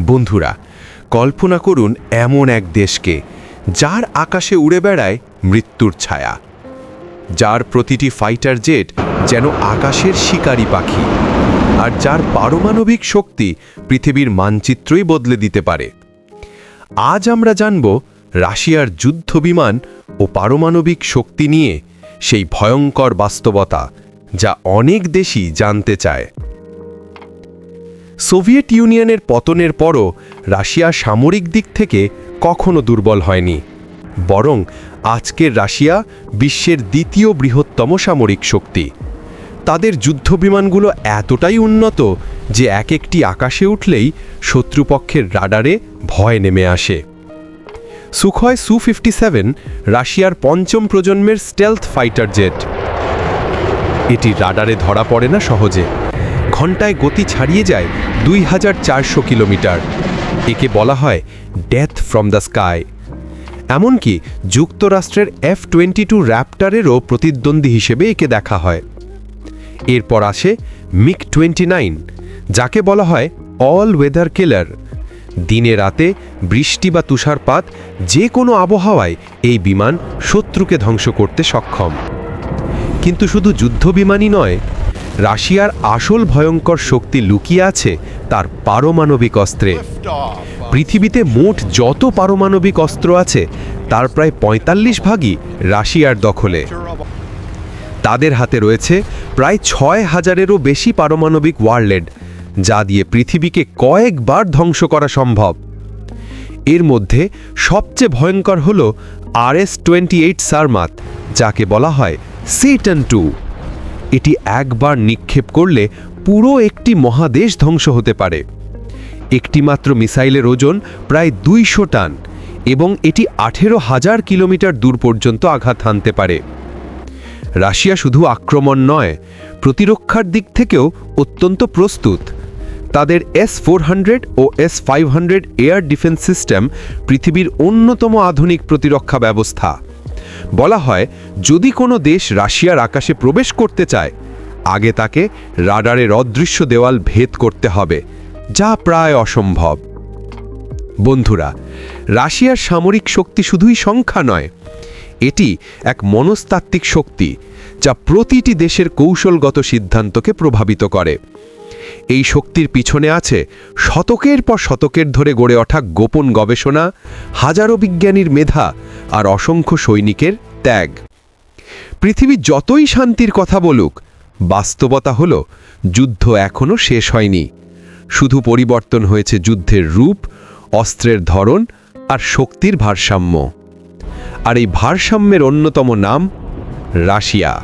বন্ধুরা, কল্পনা করুন এমন এক দেশকে যার আকাশে উড়ে বেড়ায় মৃত্যুর ছায়া, যার প্রতিটি ফাইটার জেট যেন আকাশের শিকারী পাখি আর যার পারমাণবিক শক্তি পৃথিবীর মানচিত্রই বদলে দিতে পারে। আজ আমরা জানব রাশিয়ার যুদ্ধ বিমান ও পারমাণবিক শক্তি নিয়ে সেই ভয়ঙ্কর বাস্তবতা যা অনেক দেশই জানতে চায়। সোভিয়েত ইউনিয়নের পতনের পরও রাশিয়া সামরিক দিক থেকে কখনো দুর্বল হয়নি, বরং আজকের রাশিয়া বিশ্বের দ্বিতীয় বৃহত্তম সামরিক শক্তি। তাদের যুদ্ধবিমানগুলো এতটাই উন্নত যে এক একটি আকাশে উঠলেই শত্রুপক্ষের রাডারে ভয় নেমে আসে। সুখয় সু ফিফটি সেভেন রাশিয়ার পঞ্চম প্রজন্মের স্টেলথ ফাইটার জেট। এটি রাডারে ধরা পড়ে না সহজে। ঘন্টায় গতি ছাড়িয়ে যায় দুই হাজার চারশো কিলোমিটার। একে বলা হয় ডেথ ফ্রম দ্য স্কাই এমনকি যুক্তরাষ্ট্রের এফ টোয়েন্টি টু র্যাপটারেরও প্রতিদ্বন্দ্বী হিসেবে একে দেখা হয়। এরপর আসে মিক টোয়েন্টি নাইন, যাকে বলা হয় অল ওয়েদার কিলার দিনে রাতে বৃষ্টি বা তুষারপাত যে কোনো আবহাওয়ায় এই বিমান শত্রুকে ধ্বংস করতে সক্ষম। কিন্তু শুধু যুদ্ধবিমানই নয় রাশিয়ার আসল ভয়ঙ্কর শক্তি লুকিয়ে আছে তার পারমাণবিক অস্ত্রে। পৃথিবীতে মোট যত পারমাণবিক অস্ত্র আছে, তার প্রায় পঁয়তাল্লিশ ভাগই রাশিয়ার দখলে। তাদের হাতে রয়েছে প্রায় ছয় হাজারেরও বেশি পারমাণবিক ওয়ারলেড যা দিয়ে পৃথিবীকে কয়েকবার ধ্বংস করা সম্ভব। এর মধ্যে সবচেয়ে ভয়ঙ্কর হল R S twenty eight Sarmat, যাকে বলা হয় সেটন টু। এটি একবার নিক্ষেপ করলে পুরো একটি মহাদেশ ধ্বংস হতে পারে। একটি মাত্র মিসাইলের ওজন প্রায় দুইশো টান এবং এটি আঠেরো হাজার কিলোমিটার দূর পর্যন্ত আঘাত হানতে পারে। রাশিয়া শুধু আক্রমণ নয়, প্রতিরক্ষার দিক থেকেও অত্যন্ত প্রস্তুত। তাদের এস ফোর হান্ড্রেড ও S five hundred air defence system পৃথিবীর অন্যতম আধুনিক প্রতিরক্ষা ব্যবস্থা। বলা হয়, যদি কোনো দেশ রাশিয়ার আকাশে প্রবেশ করতে চায়, আগে তাকে রাডারের অদৃশ্য দেওয়াল ভেদ করতে হবে, যা প্রায় অসম্ভব। বন্ধুরা, রাশিয়ার সামরিক শক্তি শুধুই সংখ্যা নয়, এটি এক মনস্তাত্ত্বিক শক্তি যা প্রতিটি দেশের কৌশলগত সিদ্ধান্তকে প্রভাবিত করে। এই শক্তির পিছনে আছে শতকের পর শতকের ধরে গড়ে ওঠা গোপন গবেষণা, হাজারো বিজ্ঞানীর মেধা আর অসংখ্য সৈনিকের ত্যাগ। পৃথিবী যতই শান্তির কথা বলুক, বাস্তবতা হল যুদ্ধ এখনও শেষ হয়নি। শুধু পরিবর্তন হয়েছে যুদ্ধের রূপ, অস্ত্রের ধরন আর শক্তির ভারসাম্য। আর এই ভারসাম্যের অন্যতম নাম রাশিয়া।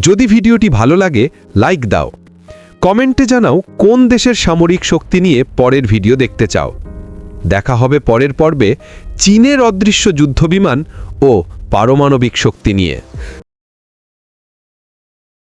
যদি ভিডিওটি ভালো লাগে, লাইক দাও। কমেন্টে জানাও কোন দেশের সামরিক শক্তি নিয়ে পরের ভিডিও দেখতে চাও। দেখা হবে পরের পর্বে চীনের অদৃশ্য যুদ্ধবিমান ও পারমাণবিক শক্তি নিয়ে।